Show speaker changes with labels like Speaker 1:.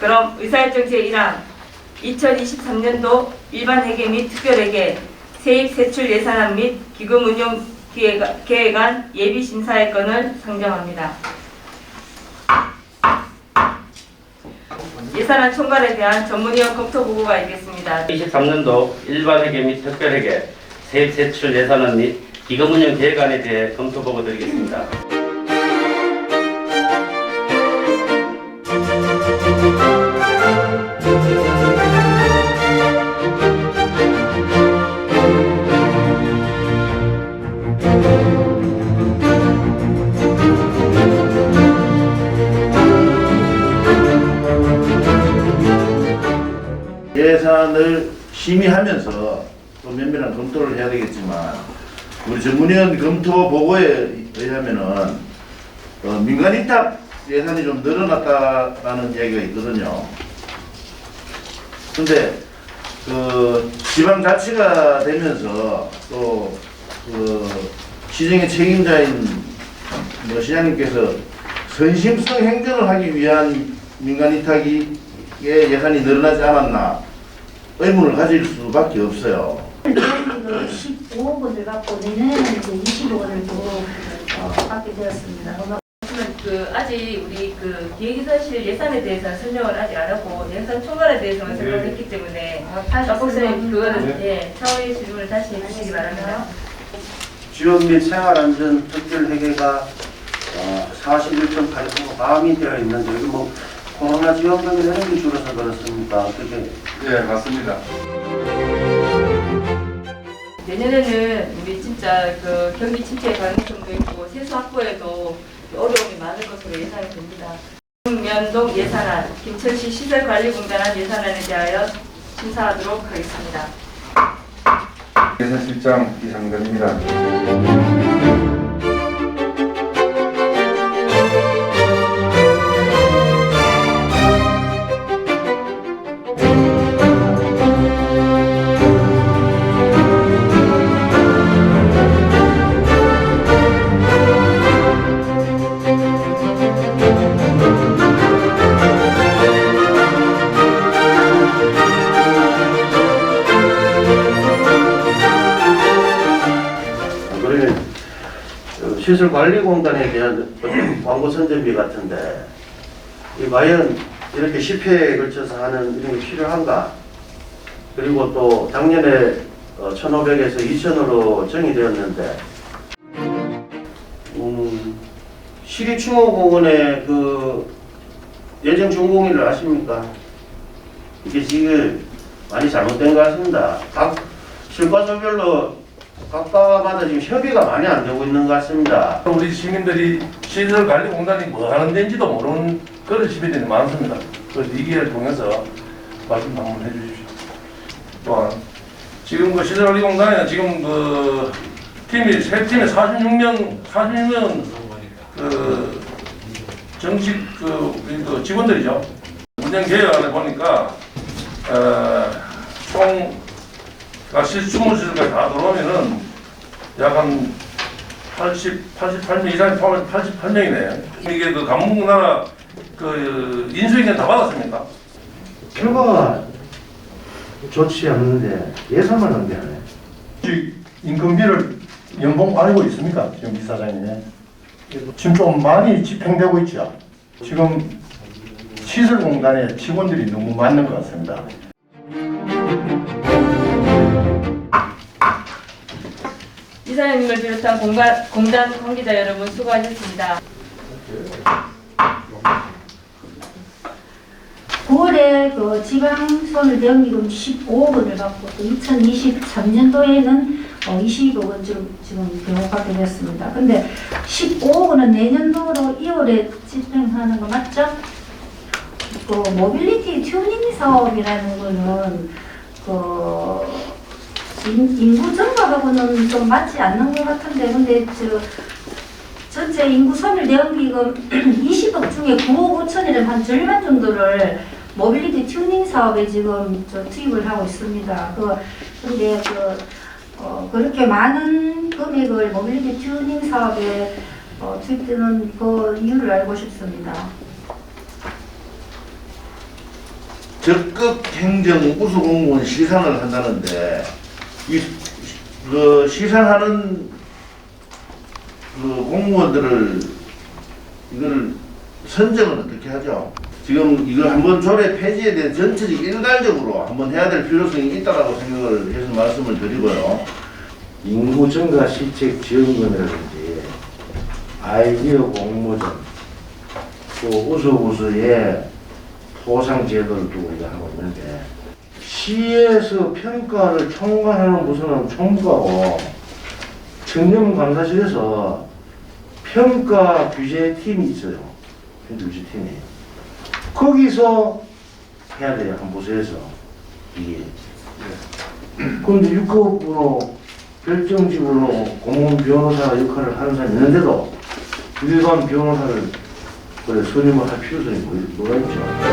Speaker 1: 그럼 의사일정 제1항 2023년도 일반 회계 및 특별회계 세입 세출 예산안 및 기금 운용 계획안 예비 심사의 건을 상정합니다. 예산안 총괄에 대한 전문위원 검토 보고가 있겠습니다.
Speaker 2: 23년도 일반 회계 및 특별 회계 세입 세출 예산안 및 기금 운영 계획안에 대해 검토 보고 드리겠습니다.
Speaker 3: 예산을 심의하면서 또 면밀한 검토를 해야 되겠지만 우리 전문위원 검토 보고에 의하면은 어, 민간 위탁 예산이 좀 늘어났다라는 이야기가 있거든요. 근데 그 지방자치가 되면서 또 그 시정의 책임자인 뭐 시장님께서 선심성 행정을 하기 위한 민간 위탁이 의 예산이 늘어나지 않았나 의문을 가질 수밖에 없어요.
Speaker 4: 그 15억 원을 받고 내년에는 이제 20억 원을 또 어, 받게 되었습니다. 그
Speaker 1: 아직 우리 그 기획사실 예산에 대해서 설명을 아직 안 하고 예산 총괄에 대해서만 설명했기 때문에
Speaker 4: 다시
Speaker 1: 박 박사님 그거는
Speaker 4: 설명합니다.
Speaker 1: 예 차후의 질문을 다시 해주시기 바랍니다.
Speaker 5: 지원 및 생활안전 특별 회계가 어, 41.8% 가압이 되어 있는데 여기 뭐 코로나 지원금이 게 줄어서 그렇습니까? 어떻게
Speaker 6: 네, 맞습니다.
Speaker 1: 내년에는 우리 진짜 그 경기 침체 가능성도 있고 세수 확보에도 어려움이 많을 것으로 예상이 됩니다. 면동 예산안, 김천시 시설관리공단안 예산안에 대하여 심사하도록 하겠습니다.
Speaker 6: 예산실장 이상근입니다.
Speaker 5: 시설관리공단에 대한 광고 선전비 같은데 이 과연 이렇게 10회에 걸쳐서 하는 이런 게 필요한가? 그리고 또 작년에 1,500에서 2,000으로 정의되었는데 음, 시립충호공원의 그 예정 준공일을 아십니까? 이게 지금 많이 잘못된 것 같습니다. 각 실과소별로 각과마다 지금 협의가 많이 안 되고 있는 것 같습니다.
Speaker 7: 우리 시민들이 시설관리공단이 뭐 하는 데인지도 모르는 그런 시민들이 많습니다. 이 기회를 통해서 말씀 한번 해주십시오. 또한 지금 그 시설관리공단에 지금 그 팀이 세 팀에 46명 46명 그 정식 그, 그 직원들이죠. 운영 계획 안에 보니까 어, 총 그러니까 실주무실까지 다 들어오면은 약한 80, 88명 이상이 포함해서 88명이네. 이게 그 감문나라 그 인수인계 다 받았습니까?
Speaker 5: 결과가 좋지 않는데 예산만 낭비하네.
Speaker 7: 임금비를 연봉 알고 있습니까? 지금 이사장님. 지금 좀 많이 집행되고 있죠. 지금 시설공단에 직원들이 너무 많은 것 같습니다.
Speaker 1: 이사장님을 비롯한 공간, 공단 관계자 여러분 수고하셨습니다.
Speaker 4: 9월에 그 지방선을 대응기금 15억 원을 받고 또 2023년도에는 어, 20억 원 지금, 지금 경호받게 됐습니다. 근데 15억 원은 내년도로 2월에 집행하는 거 맞죠? 그 모빌리티 튜닝 사업이라는 거는 그 인- 인구 증가하고는 좀 맞지 않는 것 같은데 근데 저 전체 인구 섬유 대응기금 20억 중에 9억 5천이라는 한 절반 정도를 모빌리티 튜닝 사업에 지금 저 투입을 하고 있습니다. 그 근데 그 어, 그렇게 많은 금액을 모빌리티 튜닝 사업에 어, 투입되는 그 이유를 알고 싶습니다.
Speaker 3: 적극 행정 우수 공무원 시상을 한다는데 이 그 시상하는 그 공무원들을 이걸 선정은 어떻게 하죠? 지금 이걸 한번 조례 폐지에 대한 전체적 일괄적으로 한번 해야 될 필요성이 있다라고 생각을 해서 말씀을 드리고요.
Speaker 8: 인구 증가 시책 지원금이라든지 아이디어 공모전 또 우수우수의 보상 제도를 두고 이제 하고 있는데 시에서 평가를 총괄하는 부서는 총무하고 청렴감사실에서 평가 규제 팀이 있어요. 평가 규제 팀이 거기서 해야 돼요 한 부서에서 이게 그런데 6급으로 결정직으로 공무원 변호사 역할을 하는 사람이 있는데도 일반 변호사를 선임을 할 필요성이 뭐- 뭐가 있죠?